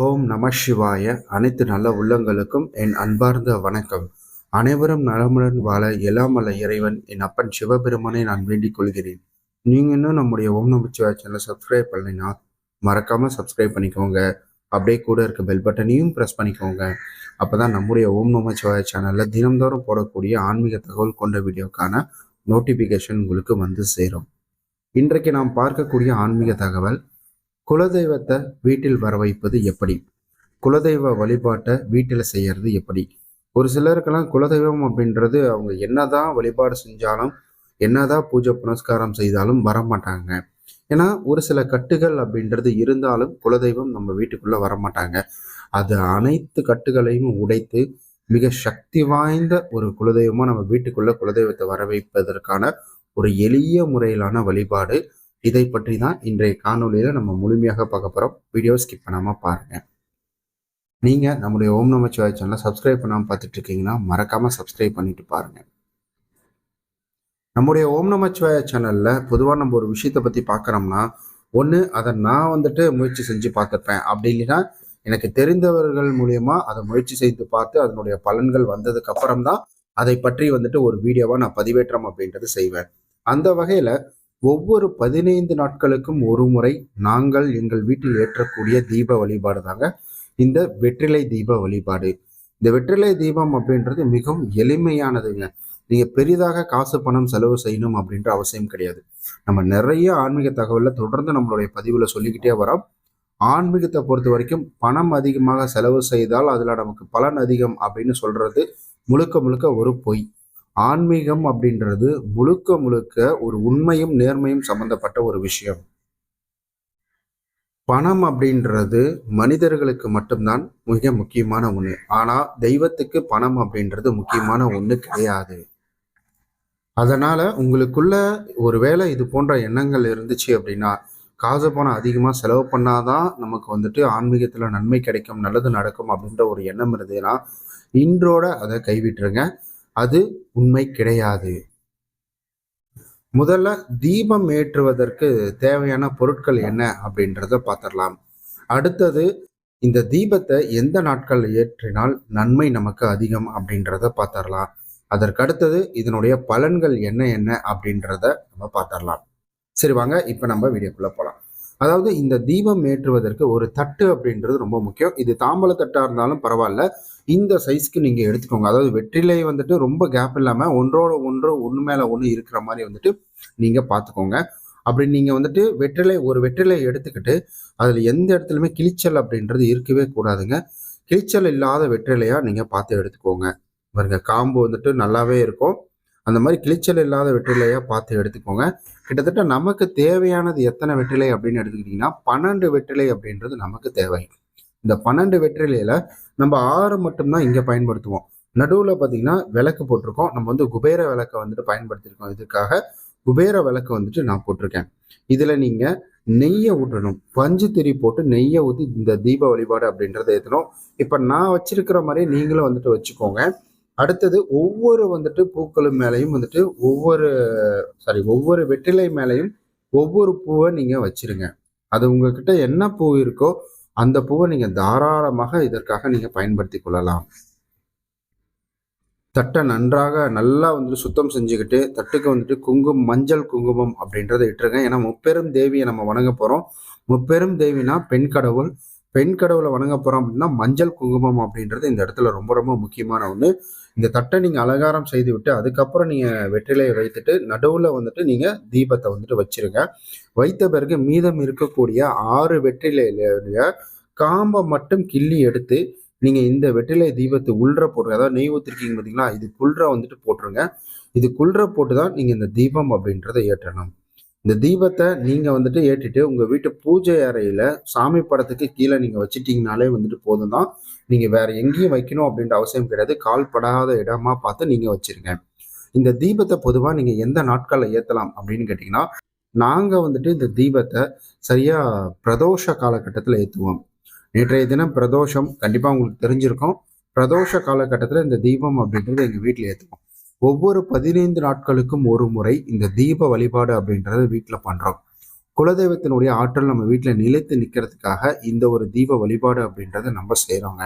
ஓம் நம சிவாய. அனைத்து நல்ல உள்ளங்களுக்கும் என் அன்பார்ந்த வணக்கம். அனைவரும் நலமுடன் வாழ எல்லாம் இறைவன் என் அப்பன் சிவபெருமானை நான் வேண்டிக் கொள்கிறேன். நீங்கள் இன்னும் நம்முடைய ஓம் நம சிவாய சேனலை சப்ஸ்கிரைப் பண்ணலைன்னா மறக்காமல் சப்ஸ்கிரைப் பண்ணிக்கோங்க. அப்படியே கூட இருக்க பெல் பட்டனையும் ப்ரெஸ் பண்ணிக்கோங்க. அப்போ தான் நம்முடைய ஓம் நம சிவாய சேனல்ல தினம்தோறும் போடக்கூடிய ஆன்மீக தகவல் கொண்ட வீடியோக்கான நோட்டிஃபிகேஷன் உங்களுக்கு வந்து சேரும். இன்றைக்கு நாம் பார்க்கக்கூடிய ஆன்மீக தகவல் குலதெய்வத்தை வீட்டில் வர வைப்பது எப்படி? குலதெய்வ வழிபாட்டை வீட்டில் செய்யறது எப்படி? ஒரு சிலருக்கெல்லாம் குலதெய்வம் அப்படின்றது அவங்க என்னதான் வழிபாடு செஞ்சாலும் என்னதான் பூஜை புனஸ்காரம் செய்தாலும் வரமாட்டாங்க. ஏன்னா ஒரு சில கட்டுகள் அப்படின்றது இருந்தாலும் குலதெய்வம் நம்ம வீட்டுக்குள்ளே வரமாட்டாங்க. அது அனைத்து கட்டுகளையும் உடைத்து மிக சக்தி வாய்ந்த ஒரு குலதெய்வமாக நம்ம வீட்டுக்குள்ளே குலதெய்வத்தை வர வைப்பதற்கான ஒரு எளிய முறையிலான வழிபாடு. இதை பற்றி தான் இன்றைய காணொலியில் நம்ம முழுமையாக பார்க்க போகிறோம் வீடியோ ஸ்கிப் பண்ணாமல் பாருங்க. நீங்கள் நம்முடைய ஓம் நமச்சிவாய சேனலை சப்ஸ்கிரைப் பண்ணாமல் பார்த்துட்டு இருக்கீங்கன்னா மறக்காமல் சப்ஸ்கிரைப் பண்ணிட்டு பாருங்க. நம்முடைய ஓம் நமச்சிவாய சேனலில் பொதுவாக நம்ம ஒரு விஷயத்தை பற்றி பார்க்குறோம்னா ஒன்று அதை நான் வந்துட்டு முயற்சி செஞ்சு பார்த்துருப்பேன். அப்படி இல்லைன்னா எனக்கு தெரிந்தவர்கள் மூலயமா அதை முயற்சி செய்து பார்த்து அதனுடைய பலன்கள் வந்ததுக்கு அப்புறம் தான் அதை பற்றி வந்துட்டு ஒரு வீடியோவாக நான் பதிவேற்றம் அப்படின்றது செய்வேன். அந்த வகையில் ஒவ்வொரு பதினைந்து நாட்களுக்கும் ஒரு முறை நாங்கள் எங்கள் வீட்டில் ஏற்றக்கூடிய தீப வழிபாடு தாங்க இந்த வெற்றிலை தீப வழிபாடு. இந்த வெற்றிலை தீபம் அப்படின்றது மிகவும் எளிமையானதுங்க. நீங்க பெரிதாக காசு பணம் செலவு செய்யணும் அப்படின்ற அவசியம் கிடையாது. நம்ம நிறைய ஆன்மீக தகவல்ல தொடர்ந்து நம்மளுடைய பதிவுல சொல்லிக்கிட்டே வரோம். ஆன்மீகத்தை பொறுத்த வரைக்கும் பணம் அதிகமாக செலவு செய்தால் அதுல நமக்கு பலன் அதிகம் அப்படின்னு சொல்றது முழுக்க முழுக்க ஒரு பொய். ஆன்மீகம் அப்படின்றது முழுக்க முழுக்க ஒரு உண்மையும் நேர்மையும் சம்பந்தப்பட்ட ஒரு விஷயம். பணம் அப்படின்றது மனிதர்களுக்கு மட்டும்தான் மிக முக்கியமான ஒண்ணு. ஆனா தெய்வத்துக்கு பணம் அப்படின்றது முக்கியமான ஒண்ணு கிடையாது. அதனால உங்களுக்குள்ள ஒருவேளை இது போன்ற எண்ணங்கள் இருந்துச்சு அப்படின்னா காசு பணம் அதிகமாக செலவு பண்ணாதான் நமக்கு வந்துட்டு ஆன்மீகத்தில் நன்மை கிடைக்கும் நல்லது நடக்கும் அப்படின்ற ஒரு எண்ணம் இருந்ததுன்னா இன்றோட அதை கைவிட்டுருங்க. அது உண்மை கிடையாது. முதல்ல தீபம் ஏற்றுவதற்கு தேவையான பொருட்கள் என்ன அப்படின்றத பார்த்துடலாம். அடுத்தது இந்த தீபத்தை எந்த நாட்கள் ஏற்றினால் நன்மை நமக்கு அதிகம் அப்படின்றத பார்த்துடலாம். அதற்கு அடுத்தது இதனுடைய பலன்கள் என்ன என்ன அப்படின்றத நம்ம பார்த்துடலாம். சரி வாங்க இப்போ நம்ம வீடியோக்குள்ளே போகலாம் அதாவது இந்த தீபம் ஏற்றுவதற்கு ஒரு தட்டு அப்படின்றது ரொம்ப முக்கியம். இது தாம்பல தட்டாக இருந்தாலும் பரவாயில்ல. இந்த சைஸ்க்கு நீங்கள் எடுத்துக்கோங்க. அதாவது வெற்றிலை வந்துட்டு ரொம்ப கேப் இல்லாமல் ஒன்றோட ஒன்று ஒன்று மேலே ஒன்று இருக்கிற மாதிரி வந்துட்டு நீங்கள் பார்த்துக்கோங்க. அப்படி நீங்கள் வந்துட்டு வெற்றிலை ஒரு வெற்றிலை எடுத்துக்கிட்டு அதில் எந்த இடத்துலையுமே கிளிச்சல் அப்படின்றது இருக்கவே கூடாதுங்க. கிளிச்சல் இல்லாத வெற்றிலையாக நீங்கள் பார்த்து எடுத்துக்கோங்க. பாருங்க காம்பு வந்துட்டு நல்லாவே இருக்கும். அந்த மாதிரி கிளிச்சல் இல்லாத வெற்றிலையாக பார்த்து எடுத்துக்கோங்க. கிட்டத்தட்ட நமக்கு தேவையானது எத்தனை வெற்றிலை அப்படின்னு எடுத்துக்கிட்டிங்கன்னா பன்னெண்டு வெற்றிலை அப்படின்றது நமக்கு தேவை. இந்த பன்னெண்டு வெற்றிலையில நம்ம ஆறு மட்டும்தான் இங்கே பயன்படுத்துவோம். நடுவில் பார்த்தீங்கன்னா விளக்கு போட்டிருக்கோம். நம்ம வந்து குபேர விளக்கை வந்துட்டு பயன்படுத்தியிருக்கோம். இதுக்காக குபேர விளக்கு வந்துட்டு நான் போட்டிருக்கேன். இதில் நீங்கள் நெய்யை ஊற்றணும் பஞ்சு திரி போட்டு நெய்யை ஊற்றி இந்த தீப வழிபாடு அப்படின்றத ஏற்றணும் இப்போ நான் வச்சிருக்கிற மாதிரி நீங்களும் வந்துட்டு வச்சுக்கோங்க. அடுத்தது ஒவ்வொரு வந்துட்டு பூக்களும் மேலேயும் வந்துட்டு ஒவ்வொரு சாரி ஒவ்வொரு வெற்றிலை மேலேயும் ஒவ்வொரு பூவை நீங்கள் வச்சிருங்க. அது உங்ககிட்ட என்ன பூ இருக்கோ அந்த பூவை நீங்கள் தாராளமாக இதற்காக நீங்கள் பயன்படுத்தி கொள்ளலாம். தட்டை நன்றாக நல்லா வந்துட்டு சுத்தம் செஞ்சுக்கிட்டு தட்டுக்கு வந்துட்டு குங்குமம் மஞ்சள் குங்குமம் அப்படின்றத இட்டுருங்க. ஏன்னா முப்பெரும் தேவியை நம்ம வணங்க போகிறோம் முப்பெரும் தேவினா பெண் கடவுள். பெண் கடவுளை வணங்க போகிறோம் அப்படின்னா மஞ்சள் குங்குமம் அப்படின்றது இந்த இடத்துல ரொம்ப ரொம்ப முக்கியமான ஒன்று இந்த தட்டை நீங்கள் அலங்காரம் செய்து விட்டு அதுக்கப்புறம் நீங்கள் வெற்றிலையை வைத்துட்டு நடுவில் வந்துட்டு நீங்கள் தீபத்தை வந்துட்டு வச்சிருங்க. வைத்த பிறகு மீதம் இருக்கக்கூடிய ஆறு வெற்றிலையில காம்பை மட்டும் கிள்ளி எடுத்து நீங்கள் இந்த வெற்றிலை தீபத்தை உள்ற போட்டுருங்க. அதாவது நெய் ஊற்றிருக்கீங்க பார்த்தீங்களா இது குள்ற வந்துட்டு போட்டுருங்க. இது குள்ற போட்டு தான் நீங்கள் இந்த தீபம் அப்படின்றத ஏற்றணும். இந்த தீபத்தை நீங்கள் வந்துட்டு ஏற்றிட்டு உங்கள் வீட்டு பூஜை அறையில் சாமி படத்துக்கு கீழே நீங்கள் வச்சிட்டிங்கனாலே வந்துட்டு போதும் தான் நீங்கள் வேறு எங்கேயும் வைக்கணும் அப்படின்ற அவசியம் கிடையாது. கால் படாத இடமா பார்த்து நீங்கள் வச்சிருங்க. இந்த தீபத்தை பொதுவாக நீங்கள் எந்த நாட்களில் ஏற்றலாம் அப்படின்னு கேட்டிங்கன்னா நாங்கள் வந்துட்டு இந்த தீபத்தை சரியாக பிரதோஷ காலகட்டத்தில் ஏற்றுவோம் நேற்றைய தினம் பிரதோஷம் கண்டிப்பாக உங்களுக்கு தெரிஞ்சிருக்கும். பிரதோஷ காலகட்டத்தில் இந்த தீபம் அப்படின்றது எங்கள் வீட்டில் ஏற்றுவோம் ஒவ்வொரு பதினைந்து நாட்களுக்கும் ஒரு முறை இந்த தீப வழிபாடு அப்படின்றத வீட்டில் பண்ணுறோம் குலதெய்வத்தினுடைய ஆற்றல் நம்ம வீட்டில் நிலைத்து நிற்கிறதுக்காக இந்த ஒரு தீப வழிபாடு அப்படின்றத நம்ம செய்கிறோங்க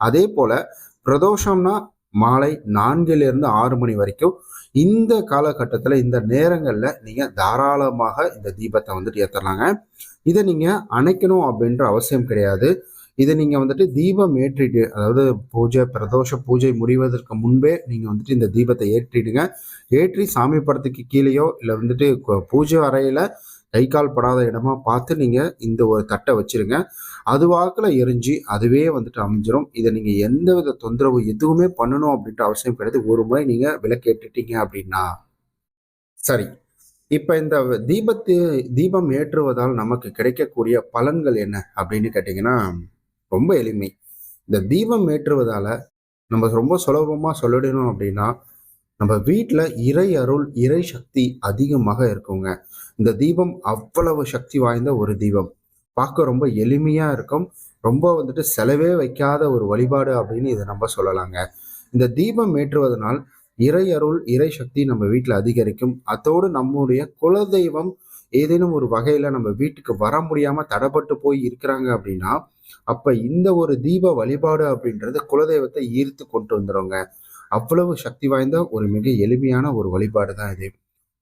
அதே போல் பிரதோஷம்னா மாலை நான்கிலிருந்து ஆறு மணி வரைக்கும் இந்த காலகட்டத்தில் இந்த நேரங்களில் நீங்கள் தாராளமாக இந்த தீபத்தை வந்துட்டு ஏற்றலாங்க இதை நீங்கள் அணைக்கணும் அப்படின்ற அவசியம் கிடையாது. இதை நீங்கள் வந்துட்டு தீபம் ஏற்றிட்டு அதாவது பூஜை பிரதோஷ பூஜை முடிவதற்கு முன்பே நீங்கள் வந்துட்டு இந்த தீபத்தை ஏற்றிடுங்க. ஏற்றி சாமி படத்துக்கு கீழேயோ இல்லை வந்துட்டு பூஜை அறையில் கை கால் படாத இடமா பார்த்து நீங்கள் இந்த ஒரு தட்டை வச்சுருங்க. அது வாக்கில் எரிஞ்சு அதுவே வந்துட்டு அமைஞ்சிரும். இதை நீங்கள் எந்த வித தொந்தரவு எதுவுமே பண்ணணும் அப்படின்ற அவசியம் கிடையாது. ஒரு முறை நீங்கள் விளக்கேட்டுட்டீங்க அப்படின்னா சரி. இப்போ இந்த தீபத்து தீபம் ஏற்றுவதால் நமக்கு கிடைக்கக்கூடிய பலன்கள் என்ன அப்படின்னு கேட்டிங்கன்னா ரொம்ப எளிமை. இந்த தீபம் ஏற்றுவதால் நம்ம ரொம்ப சுலபமாக சொல்லிடணும் அப்படின்னா நம்ம வீட்டில் இறை அருள் இறை சக்தி அதிகமாக இருக்குங்க. இந்த தீபம் அவ்வளவு சக்தி வாய்ந்த ஒரு தீபம். பார்க்க ரொம்ப எளிமையாக இருக்கும். ரொம்ப வந்துட்டு செலவே வைக்காத ஒரு வழிபாடு அப்படின்னு இதை நம்ம சொல்லலாங்க. இந்த தீபம் ஏற்றுவதனால் இறை அருள் இறை சக்தி நம்ம வீட்டில் அதிகரிக்கும். அதோடு நம்முடைய குலதெய்வம் ஏதேனும் ஒரு வகையில் நம்ம வீட்டுக்கு வர முடியாமல் தடைப்பட்டு போய் இருக்கிறாங்க அப்படின்னா அப்ப இந்த ஒரு தீப வழிபாடு அப்படின்றது குலதெய்வத்தை ஈர்த்து கொண்டு வந்துடுங்க அவ்வளவு சக்தி வாய்ந்த ஒரு மிக எளிமையான ஒரு வழிபாடு தான் இது.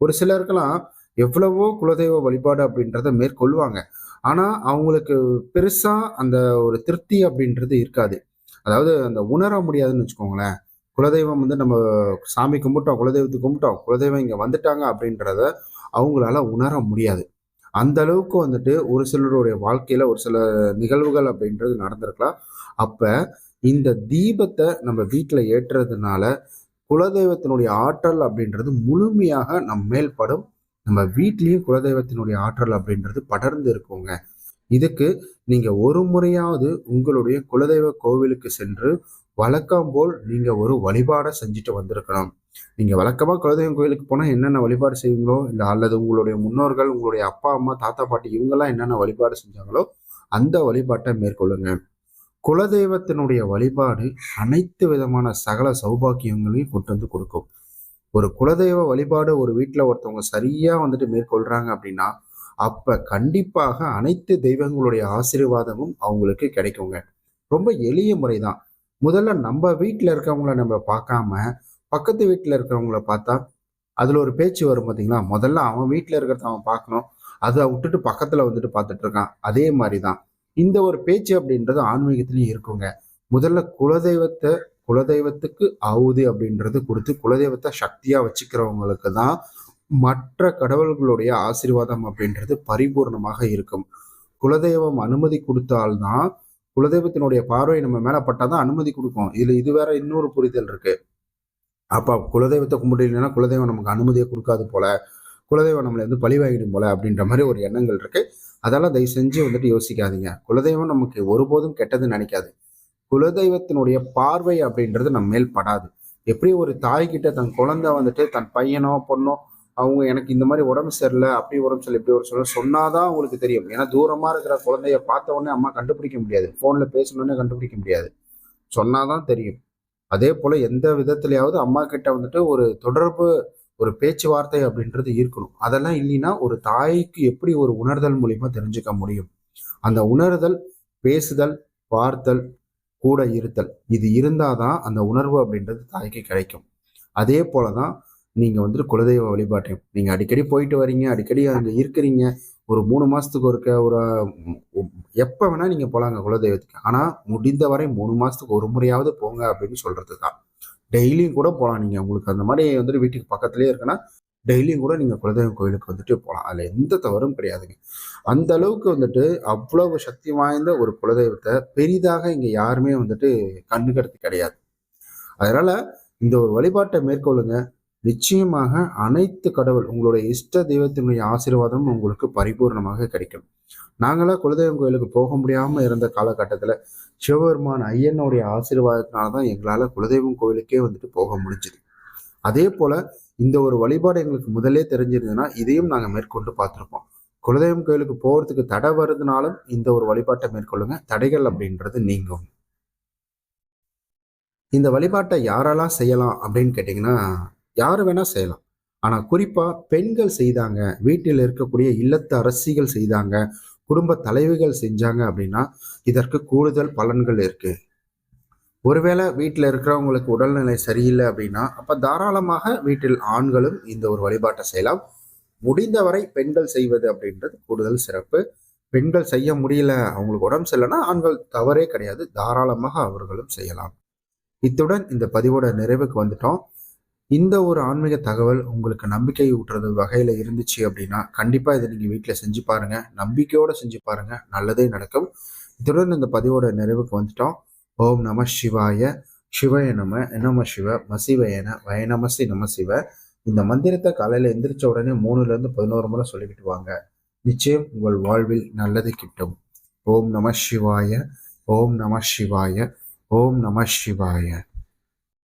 ஒரு சிலருக்கெல்லாம் எவ்வளவோ குலதெய்வ வழிபாடு அப்படின்றத மேற்கொள்வாங்க. ஆனா அவங்களுக்கு பெருசா அந்த ஒரு திருப்தி அப்படின்றது இருக்காது. அதாவது அந்த உணர முடியாதுன்னு வச்சுக்கோங்களேன். குலதெய்வம் வந்து நம்ம சாமி கும்பிட்டோம் குலதெய்வத்துக்கு கும்பிட்டோம் குலதெய்வம் இங்கே வந்துட்டாங்க அப்படின்றத அவங்களால உணர முடியாது. அந்த அளவுக்கு வந்துட்டு ஒரு சிலருடைய வாழ்க்கையில் ஒரு சில நிகழ்வுகள் அப்படின்றது நடந்திருக்கலாம். அப்போ இந்த தீபத்தை நம்ம வீட்டில் ஏற்றுறதுனால குலதெய்வத்தினுடைய ஆற்றல் அப்படின்றது முழுமையாக நம் மேல்படும். நம்ம வீட்லேயும் குலதெய்வத்தினுடைய ஆற்றல் அப்படின்றது படர்ந்து இருக்குங்க. இதுக்கு நீங்கள் ஒரு முறையாவது உங்களுடைய குலதெய்வ கோவிலுக்கு சென்று வழக்கம் போல் நீங்கள் ஒரு வழிபாடை செஞ்சுட்டு வந்திருக்கணும். நீங்கள் வழக்கமாக குலதெய்வம் கோயிலுக்கு போனால் என்னென்ன வழிபாடு செய்வீங்களோ இல்லை அல்லது உங்களுடைய முன்னோர்கள் உங்களுடைய அப்பா அம்மா தாத்தா பாட்டி இவங்கெல்லாம் என்னென்ன வழிபாடு செஞ்சாங்களோ அந்த வழிபாட்டை மேற்கொள்ளுங்க. குலதெய்வத்தினுடைய வழிபாடு அனைத்து விதமான சகல சௌபாக்கியங்களையும் கொண்டு வந்து கொடுக்கும். ஒரு குலதெய்வ வழிபாடு ஒரு வீட்டில் ஒருத்தவங்க சரியாக வந்துட்டு மேற்கொள்கிறாங்க அப்படின்னா அப்போ கண்டிப்பாக அனைத்து தெய்வங்களுடைய ஆசீர்வாதமும் அவங்களுக்கு கிடைக்குங்க. ரொம்ப எளிய முறை தான் முதல்ல நம்ம வீட்டில் இருக்கவங்கள நம்ம பார்க்காம பக்கத்து வீட்டில் இருக்கிறவங்கள பார்த்தா அதில் ஒரு பேச்சு வரும் பார்த்தீங்களா முதல்ல அவன் வீட்டில் இருக்கிறத அவன் பார்க்கணும். அதை விட்டுட்டு பக்கத்தில் வந்துட்டு பார்த்துட்டு இருக்கான். அதே மாதிரி தான் இந்த ஒரு பேச்சு அப்படின்றது ஆன்மீகத்திலையும் இருக்குங்க. முதல்ல குலதெய்வத்தை குலதெய்வத்துக்கு ஆவுதி அப்படின்றது கொடுத்து குலதெய்வத்தை சக்தியாக வச்சுக்கிறவங்களுக்கு தான் மற்ற கடவுள்களுடைய ஆசீர்வாதம் அப்படின்றது பரிபூர்ணமாக இருக்கும். குலதெய்வம் அனுமதி கொடுத்தால்தான் குலதெய்வத்தினுடைய பார்வை நம்ம மேலே பட்டால் தான் அனுமதி கொடுக்கும். இதில் இது வேற இன்னொரு புரிதல் இருக்குது அப்போ குலதெய்வத்தை கும்பிடலைன்னா குலதெய்வம் நமக்கு அனுமதியை கொடுக்காது போல குலதெய்வம் நம்மளை வந்து பழி வாங்கிடும் போல அப்படின்ற மாதிரி ஒரு எண்ணங்கள் இருக்கு. அதெல்லாம் தயவு செஞ்சு வந்துட்டு யோசிக்காதீங்க. குலதெய்வம் நமக்கு ஒருபோதும் கெட்டது நினைக்காது. குலதெய்வத்தினுடைய பார்வை அப்படின்றது நம்ம மேல் படாது. எப்படி ஒரு தாய்கிட்ட தன் குழந்தை வந்துட்டு தன் பையனோ பொண்ணோ அவங்க எனக்கு இந்த மாதிரி உடம்பு சரியில்லை அப்படி உடம்பு சரியில்லை இப்படி ஒரு சொல்ல சொன்னாதான் அவங்களுக்கு தெரியும். ஏன்னா தூரமா இருக்கிற குழந்தைய பார்த்த உடனே அம்மா கண்டுபிடிக்க முடியாது. போன்ல பேசணுன்னே கண்டுபிடிக்க முடியாது. சொன்னாதான் தெரியும். அதே போல எந்த விதத்திலேயாவது அம்மா கிட்ட வந்துட்டு ஒரு தொடர்பு ஒரு பேச்சுவார்த்தை அப்படின்றது இருக்கணும். அதெல்லாம் இல்லைன்னா ஒரு தாய்க்கு எப்படி ஒரு உணர்தல் மூலியமா தெரிஞ்சுக்க முடியும்? அந்த உணர்தல் பேசுதல் பார்த்தல் கூட இருத்தல் இது இருந்தாதான் அந்த உணர்வு அப்படின்றது தாய்க்கு கிடைக்கும். அதே போல தான் நீங்கள் வந்துட்டு குலதெய்வ வழிபாட்டையும் நீங்கள் அடிக்கடி போயிட்டு வரீங்க அடிக்கடி அங்கே இருக்கிறீங்க ஒரு மூணு மாதத்துக்கு ஒருக்க ஒரு எப்போ வேணால் நீங்கள் போகலாங்க குலதெய்வத்துக்கு. ஆனால் முடிந்த வரை மூணு மாதத்துக்கு ஒரு முறையாவது போங்க அப்படின்னு சொல்கிறது தான் டெய்லியும் கூட போகலாம் நீங்கள் உங்களுக்கு அந்த மாதிரி வந்துட்டு வீட்டுக்கு பக்கத்துலேயே இருக்குன்னா டெய்லியும் கூட நீங்கள் குலதெய்வம் கோயிலுக்கு வந்துட்டு போகலாம் அதில் எந்த தவறும் கிடையாதுங்க. அந்த அளவுக்கு வந்துட்டு அவ்வளவு சக்தி வாய்ந்த ஒரு குலதெய்வத்தை பெரிதாக இங்கே யாருமே வந்துட்டு கண்ணுக்கடுத்து கிடையாது. அதனால் இந்த ஒரு வழிபாட்டை மேற்கொள்ளுங்க. நிச்சயமாக அனைத்து கடவுள் உங்களுடைய இஷ்ட தெய்வத்தினுடைய ஆசீர்வாதம் உங்களுக்கு பரிபூர்ணமாக கிடைக்கும். நாங்களாம் குலதெய்வம் கோயிலுக்கு போக முடியாமல் இருந்த காலகட்டத்தில் சிவபெருமான் ஐயனுடைய ஆசீர்வாதத்தினால தான் எங்களால் குலதெய்வம் கோயிலுக்கே வந்துட்டு போக முடிஞ்சுது. அதே போல் இந்த ஒரு வழிபாடு எங்களுக்கு முதலே தெரிஞ்சிருந்ததுன்னா இதையும் நாங்கள் மேற்கொண்டு பார்த்துருப்போம். குலதெய்வம் கோயிலுக்கு போகிறதுக்கு தடை வருதுனாலும் இந்த ஒரு வழிபாட்டை மேற்கொள்ளுங்க. தடைகள் அப்படின்றது நீங்கும். இந்த வழிபாட்டை யாரெல்லாம் செய்யலாம் அப்படின்னு கேட்டிங்கன்னா யார் வேணால் செய்யலாம். ஆனால் குறிப்பாக பெண்கள் செய்தாங்க வீட்டில் இருக்கக்கூடிய இல்லத்து அரசிகள் செய்தாங்க குடும்ப தலைவிகள் செஞ்சாங்க அப்படின்னா இதற்கு கூடுதல் பலன்கள் இருக்கு. ஒருவேளை வீட்டில் இருக்கிறவங்களுக்கு உடல்நிலை சரியில்லை அப்படின்னா அப்போ தாராளமாக வீட்டில் ஆண்களும் இந்த ஒரு வழிபாட்டை செய்யலாம். முடிந்தவரை பெண்கள் செய்வது அப்படின்றது கூடுதல் சிறப்பு. பெண்கள் செய்ய முடியல அவங்களுக்கு உடம்பு சரியில்லைன்னா ஆண்கள் தவறே கிடையாது. தாராளமாக அவர்களும் செய்யலாம். இத்துடன் இந்த பதிவோட நிறைவுக்கு வந்துட்டோம். இந்த ஒரு ஆன்மீக தகவல் உங்களுக்கு நம்பிக்கை ஊட்டுறது வகையில் இருந்துச்சு அப்படின்னா கண்டிப்பாக இதை நீங்கள் வீட்டில் செஞ்சு பாருங்கள் நம்பிக்கையோடு செஞ்சு பாருங்கள் நல்லதே நடக்கும். இத்துடன் இந்த பதிவோட நிறைவுக்கு வந்துட்டோம். ஓம் நம சிவாய சிவய நம நம சிவ மசிவயன வயநமசி நம சிவ இந்த மந்திரத்தை காலையில் எந்திரிச்ச உடனே மூணுலேருந்து பதினோரு முறை சொல்லிக்கிட்டு வாங்க. நிச்சயம் உங்கள் வாழ்வில் நல்லது கிட்டும். ஓம் நம சிவாய ஓம் நம சிவாய ஓம் நம சிவாய.